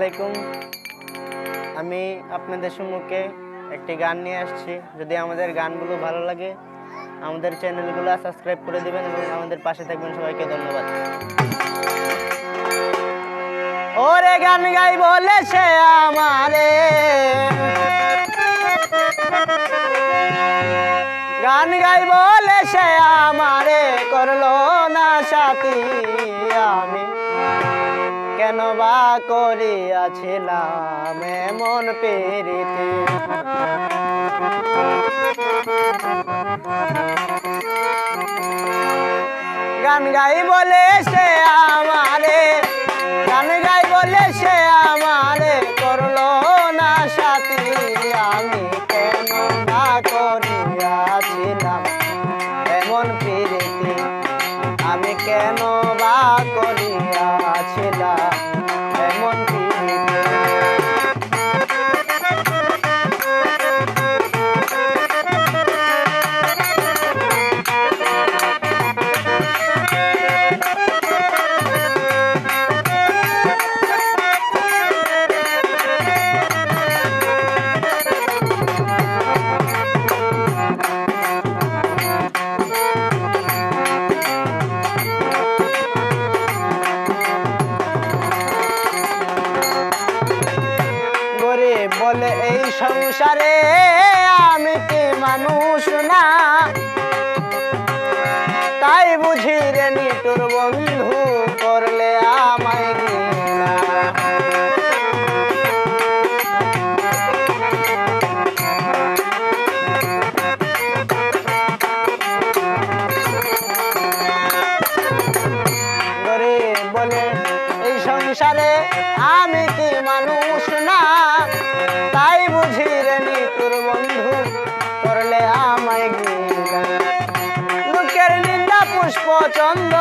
আলাইকুম। আমি আপনাদের সম্মুখে একটি গান নিয়ে আসছি। যদি আমাদের গানগুলো ভালো লাগে, আমাদের চ্যানেলগুলো সাবস্ক্রাইব করে দিবেন এবং আমাদের পাশে থাকবেন সবাইকে ধন্যবাদ। ওরে গান গাই বলে সে আমারে। গান গাই বলে সে আমারে। করল না সাথী আমি। কেন বা করিয়াছিলাম এমন পেরিতে গান গাই বলে সে আমারে, গান গাই বলে সে আমারে, করল না সাথী আমি। সংসারে আমি কি মানুষ না? তাই বুঝি তোর বন্ধু, করলে আমায় ঘৃণা। লোকের নিন্দা পুষ্প চন্দ।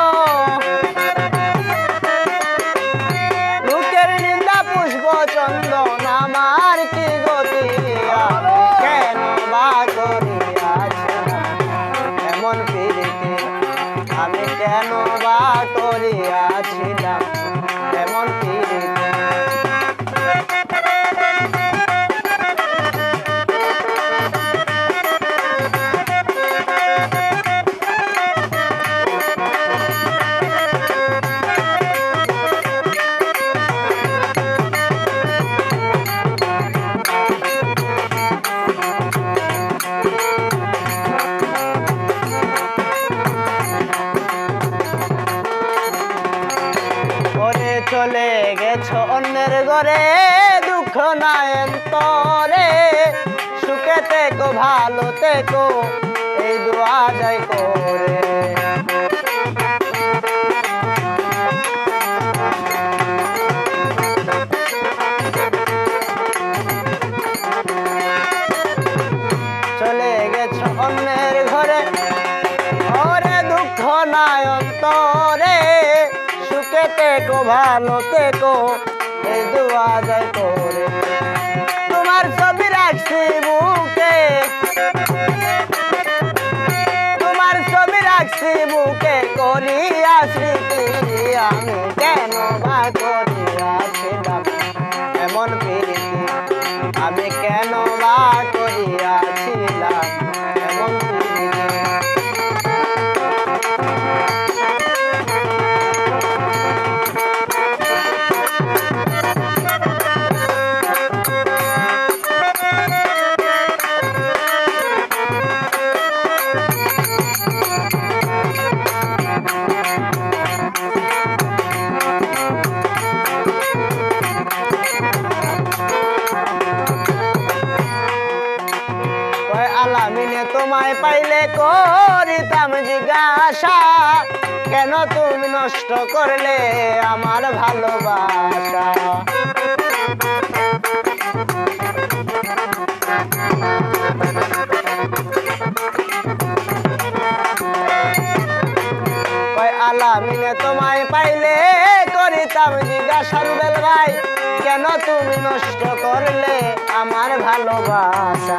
লোকের নিন্দা পুষ্প চন্দন আমার কি গতি? কেন বা করিয়াছি? এমন পিড়িতে আমি কেন বা ঘরে দুঃখ নায়ন তরে সুখে থেকো, ভালো থেকো, এই দোয়া যায় করে। চলে গেছো অন্যের ঘরে ওরে দুঃখ তেকো ভালো তেকো এই দোয়া যায় করে তোমার ছবি রাখছি বুকে। তোমার ছবি রাখছি আমি কেন বা করি আছে এমন প্রীতি আমি কেন বা তোমায় পাইলে করিতাম জিজ্ঞাসা, কেন তুমি নষ্ট করলে আমার ভালোবাসা? আলামিনে তোমায় পাইলে করিতাম জিজ্ঞাসা রুবেল ভাই, কেন তুমি নষ্ট করলে আমার ভালোবাসা?